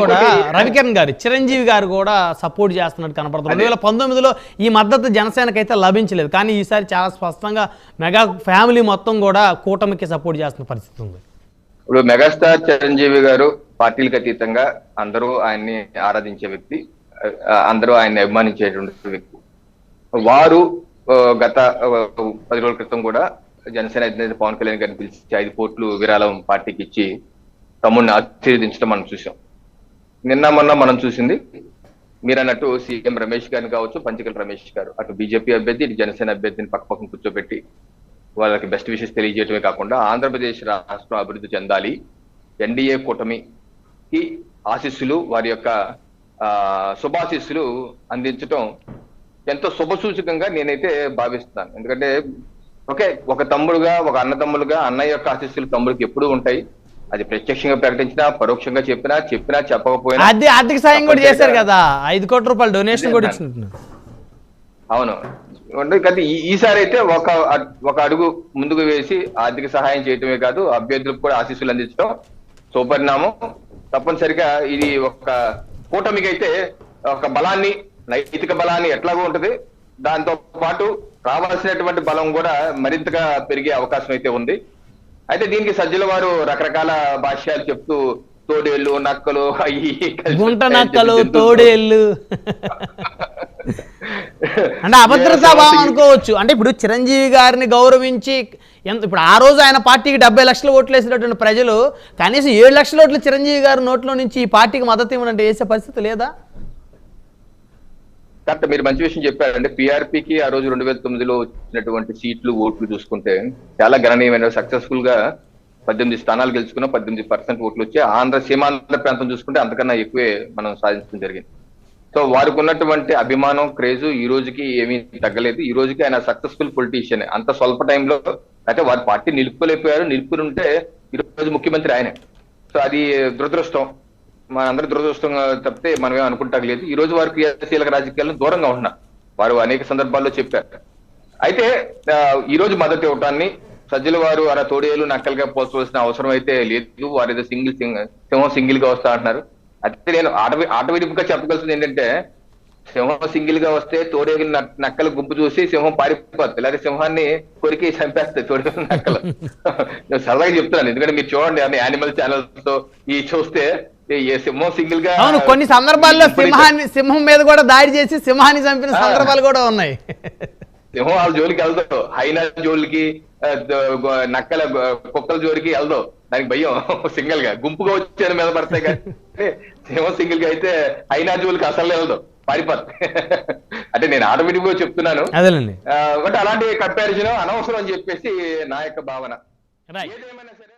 కూడా రవికిరణ్ గారు చిరంజీవి గారు కూడా సపోర్ట్ చేస్తున్నట్టు కనపడుతుంది. రెండు వేల పంతొమ్మిదిలో ఈ మద్దతు జనసేనకి అయితే లభించలేదు. కానీ ఈసారి చాలా స్పష్టంగా మెగా ఫ్యామిలీ మొత్తం కూడా కూటమికి సపోర్ట్ చేస్తున్న పరిస్థితి ఉంది. ఇప్పుడు మెగాస్టార్ చిరంజీవి గారు పార్టీలకు అతీతంగా అందరూ ఆయన్ని ఆరాధించే వ్యక్తి అందరూ ఆయన్ని అభిమానించేటువంటి వ్యక్తి. వారు గత పది రోజుల క్రితం కూడా జనసేన అధినేత పవన్ కళ్యాణ్ గారిని పిలిచి ఐదు కోట్లు విరాళం పార్టీకి ఇచ్చి తమ్ముడిని ఆశీర్వదించడం మనం చూసాం నిన్న మొన్న మనం చూసింది మీరు అన్నట్టు సీఎం రమేష్ గారిని కావచ్చు పంచకల్ రమేష్ గారు అటు బీజేపీ అభ్యర్థి ఇటు జనసేన అభ్యర్థిని పక్క పక్కన కూర్చోబెట్టి వాళ్ళకి బెస్ట్ విషెస్ తెలియజేయటమే కాకుండా ఆంధ్రప్రదేశ్ రాష్ట్రం అభివృద్ధి చెందాలి. ఎన్డీఏ కూటమికి ఆశీస్సులు వారి యొక్క ఆ, శుభాశీస్సులు అందించటం ఎంతో శుభసూచకంగా నేనైతే భావిస్తున్నాను. ఎందుకంటే ఓకే ఒక తమ్ముడుగా ఒక అన్న తమ్ముడుగా అన్నయ్య యొక్క ఆశీస్సులు తమ్ముడికి ఎప్పుడూ ఉంటాయి. అది ప్రత్యక్షంగా ప్రకటించినా పరోక్షంగా చెప్పినా చెప్పినా చెప్పకపోయినా అది ఆర్థిక సాయం కూడా చేశారు కదా. ఐదు కోట్ల రూపాయలు డొనేషన్ కూడా ఇచ్చినట్టున్నారు అవును. కానీ ఈసారి అయితే ఒక ఒక అడుగు ముందుకు వేసి ఆర్థిక సహాయం చేయటమే కాదు అభ్యర్థులకు కూడా ఆశీస్సులు అందించడం సుపరిణామం. తప్పనిసరిగా ఇది ఒక కూటమికి అయితే ఒక బలాన్ని నైతిక బలాన్ని ఎట్లాగో ఉంటది. దాంతో పాటు రావాల్సినటువంటి బలం కూడా మరింతగా పెరిగే అవకాశం అయితే ఉంది. అయితే దీనికి సజ్జల వారు రకరకాల భాష్యాలు చెప్తూ తోడేళ్ళు నక్కలు అయ్యి గుంట నక్కలు తోడేళ్ళు. అంటే అభద్రతా భావం అనుకోవచ్చు. అంటే ఇప్పుడు చిరంజీవి గారిని గౌరవించి ఎంత ఇప్పుడు ఆ రోజు ఆయన పార్టీకి డెబ్బై లక్షల ఓట్లు వేసినటువంటి ప్రజలు కనీసం ఏడు లక్షల ఓట్లు చిరంజీవి గారి నోట్లో నుంచి ఈ పార్టీకి మద్దతు ఇవ్వనంటే వేసే పరిస్థితి లేదా? కరెక్ట్ మీరు మంచి విషయం చెప్పారంటే పిఆర్పికి ఆ రోజు రెండు వేల తొమ్మిదిలో వచ్చినటువంటి సీట్లు ఓట్లు చూసుకుంటే చాలా గణనీయమైన సక్సెస్ఫుల్గా పద్దెనిమిది స్థానాలు గెలుచుకున్న పద్దెనిమిది పర్సెంట్ ఓట్లు వచ్చి ఆంధ్ర సీమాంధ్ర ప్రాంతం చూసుకుంటే అంతకన్నా ఎక్కువే మనం సాధించడం జరిగింది. సో వారికి ఉన్నటువంటి అభిమానం క్రేజ్ ఈ రోజుకి ఏమీ తగ్గలేదు. ఈ రోజుకి ఆయన సక్సెస్ఫుల్ పొలిటీషియన్. అంత స్వల్ప టైంలో అయితే వారి పార్టీ నిలుపుకోలేకపోయారు. నిలుపుకుంటే ఉంటే ఈ రోజు ముఖ్యమంత్రి ఆయనే. సో అది దురదృష్టం. మనందరి దురదృష్టంగా తప్పితే మనమే అనుకుంటాక లేదు. ఈ రోజు వారు క్రియాశీలక రాజకీయాలను దూరంగా ఉన్నారు వారు అనేక సందర్భాల్లో చెప్పారు. అయితే ఈ రోజు మద్దతు ఇవ్వటాన్ని సజ్జల వారు అలా తోడేలు నక్కలుగా పోల్చవలసిన అవసరం అయితే లేదు. వారు ఏదో సింగిల్ సింహం సింగిల్గా వస్తా అంటున్నారు. అయితే నేను ఆట ఆట విడిపుగా చెప్పగలిసింది ఏంటంటే సింహం సింగిల్గా వస్తే తోడేలు నక్- నక్కల గుంపు చూసి సింహం పారిపోతుంది లేదా సింహాన్ని కొరికి చంపేస్తాయి తోడేలు నక్కలు. నేను సరదాగా చెప్తున్నాను. ఎందుకంటే మీరు చూడండి అన్ని యానిమల్ ఛానల్స్తో ఈ చూస్తే సింహం సింగిల్గా అవును కొన్ని సందర్భాల్లో సింహాన్ని సింహం మీద కూడా దాడి చేసి సింహాన్ని చంపిన సందర్భాలు కూడా ఉన్నాయి. సింహం వాళ్ళ జోలికి వెళ్దాం హైనా జోలికి గ- నక్కల గ- కుక్కల జోలికి వెళ్దాం దానికి భయం సింగిల్గా. గుంపుగా వచ్చారు మీద పడతాయి కానీ సింహం సింగిల్గా అయితే హైనా జోలికి అసలు వెళ్దాం పారిపోతాయి. అంటే నేను ఆటోమేటిక్ చెప్తున్నాను. అదేనండి బట్ అలాంటి కంపారిజన్ అనవసరం అని చెప్పేసి నా యొక్క భావన. ఏదేమైనా సరే